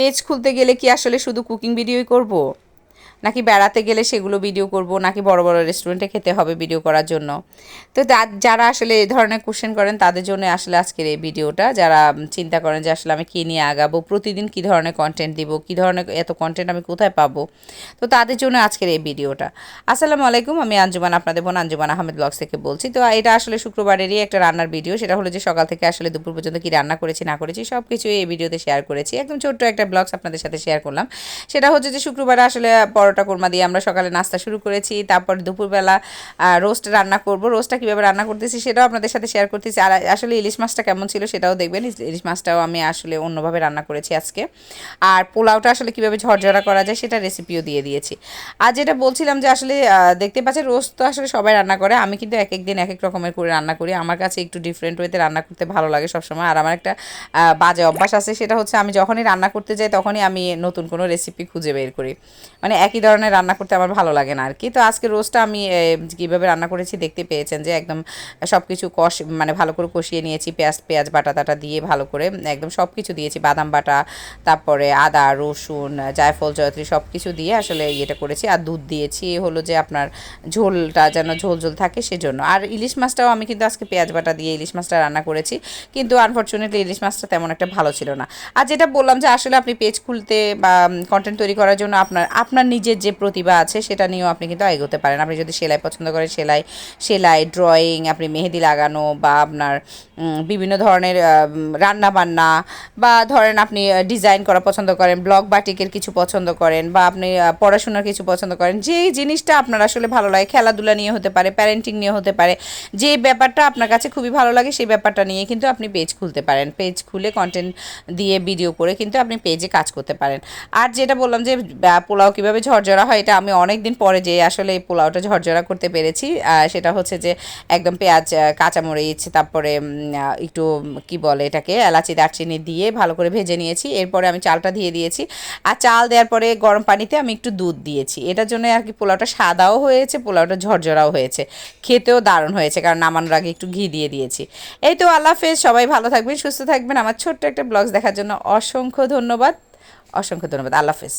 Page খুলতে গেলে কি আসলে শুধু কুকিং ভিডিওই করব? নাকি বেড়াতে গেলে সেগুলো ভিডিও করব, নাকি বড় বড় রেস্টুরেন্টে খেতে হবে ভিডিও করার জন্য? তো যারা আসলে এই ধরনের কোশ্চেন করেন, তাদের জন্য আসলে আজকের এই ভিডিওটা যারা চিন্তা করেন যে আসলে আমি কী নিয়ে আগাবো, প্রতিদিন কী ধরনের কন্টেন্ট দিব, কী ধরনের এত কন্টেন্ট আমি কোথায় পাবো? তো তাদের জন্য আজকের এই ভিডিওটা আসসালামু আলাইকুম, আমি আঞ্জুমান আপনাদের বোন আঞ্জুমান আহমেদ ব্লগস থেকে বলছি। তো এটা আসলে শুক্রবারেরই একটা রান্নার ভিডিও সেটা হলো যে সকাল থেকে আসলে দুপুর পর্যন্ত কি রান্না করেছি, না করেছি সব কিছু এই ভিডিওতে শেয়ার করেছি। একদম ছোট্ট একটা ব্লগস আপনাদের সাথে শেয়ার করলাম। সেটা হচ্ছে যে শুক্রবারে আসলে পরোটা কোরমা দিয়ে আমরা সকালে নাস্তা শুরু করেছি, তারপর দুপুরবেলা রোস্ট রান্না করব। রোস্টটা কীভাবে রান্না করতেছি সেটাও আপনাদের সাথে শেয়ার করতেছি। আর আসলে ইলিশ মাছটা কেমন ছিল সেটাও দেখবেন। ইলিশ- মাছটাও আমি আসলে অন্যভাবে রান্না করেছি আজকে। আর পোলাওটা আসলে কীভাবে ঝরঝরা করা যায় সেটা রেসিপিও দিয়ে দিয়েছি। আর যেটা বলছিলাম যে আসলে দেখতে পাচ্ছেন রোস্ট তো আসলে সবাই রান্না করে। আমি কিন্তু এক এক দিন এক এক রকমের করে রান্না করি। আমার কাছে একটু ডিফারেন্ট ওয়েতে রান্না করতে ভালো লাগে সবসময়। আর আমার একটা বাজে অভ্যাস আছে, সেটা হচ্ছে আমি যখনই রান্না করতে যাই তখনই আমি নতুন কোনো রেসিপি খুঁজে বের করি। মানে একই ধরনের রান্না করতে আমার ভালো লাগে না আর কি তো আজকে রোজটা আমি কীভাবে রান্না করেছি দেখতে পেয়েছেন যে একদম সব কিছু কষ মানে ভালো করে কষিয়ে নিয়েছি, পেঁয়াজ পেঁয়াজ বাটা টাটা দিয়ে ভালো করে একদম সব কিছু দিয়েছি, বাদাম বাটা, তারপরে আদা, রসুন, জায়ফল, জয়ত্রী সব কিছু দিয়ে আসলে ইয়েটা করেছি, আর দুধ দিয়েছি হলো যে আপনার ঝোলটা যেন ঝোল ঝোল থাকে সেজন্য। আর ইলিশ মাছটাও আমি কিন্তু আজকে পেঁয়াজ বাটা দিয়ে ইলিশ মাছটা রান্না করেছি, কিন্তু আনফর্চুনেটলি ইলিশ মাছটা তেমন একটা ভালো ছিল না। আর যেটা বললাম যে আসলে আপনি পেজ খুলতে বা কন্টেন্ট তৈরি করার জন্য আপনার আপনার নিজের যে প্রতিভা আছে, সেটা নিয়েও আপনি কিন্তু এগোতে পারেন। আপনি যদি সেলাই পছন্দ করেন, সেলাই সেলাই ড্রয়িং আপনি মেহেদি লাগানো বা আপনার বিভিন্ন ধরনের রান্না বান্না বা ধরেন আপনি ডিজাইন করা পছন্দ করেন ব্লগ বাটিকের কিছু পছন্দ করেন বা আপনি পড়াশোনার কিছু পছন্দ করেন, যেই জিনিসটা আপনার আসলে ভালো লাগে, খেলাধুলা নিয়ে হতে পারে প্যারেন্টিং নিয়ে হতে পারে, যে ব্যাপারটা আপনার কাছে খুবই ভালো লাগে, সেই ব্যাপারটা নিয়ে কিন্তু আপনি পেজ খুলতে পারেন। পেজ খুলে কন্টেন্ট দিয়ে ভিডিও করে কিন্তু আপনি পেজে কাজ করতে পারেন। আর যেটা বললাম যে পোলাও কীভাবে ঝরঝরা হয়, এটা আমি অনেক দিন পরে যে আসলে এই পোলাওটা ঝরঝরা করতে পেরেছি। সেটা হচ্ছে যে একদম পেঁয়াজ কাঁচামরিচ, তারপরে একটু, কি বলে এটাকে, এলাচি, দারচিনি দিয়ে ভালো করে ভেজে নিয়েছি। এরপরে আমি চালটা দিয়ে দিয়েছি। আর চাল দেওয়ার পরে গরম পানিতে আমি একটু দুধ দিয়েছি। এটার জন্য আর কি পোলাওটা সাদাও হয়েছে, পোলাওটা ঝরঝরাও হয়েছে। খেতেও দারুণ হয়েছে, কারণ নামানোর আগে একটু ঘি দিয়ে দিয়েছি। এই তো, আল্লাহ হাফেজ, সবাই ভালো থাকবেন, সুস্থ থাকবেন। আমার ছোট্ট একটা ব্লগস দেখার জন্য অসংখ্য ধন্যবাদ। অসংখ্য ধন্যবাদ, আল্লাহ হাফেজ।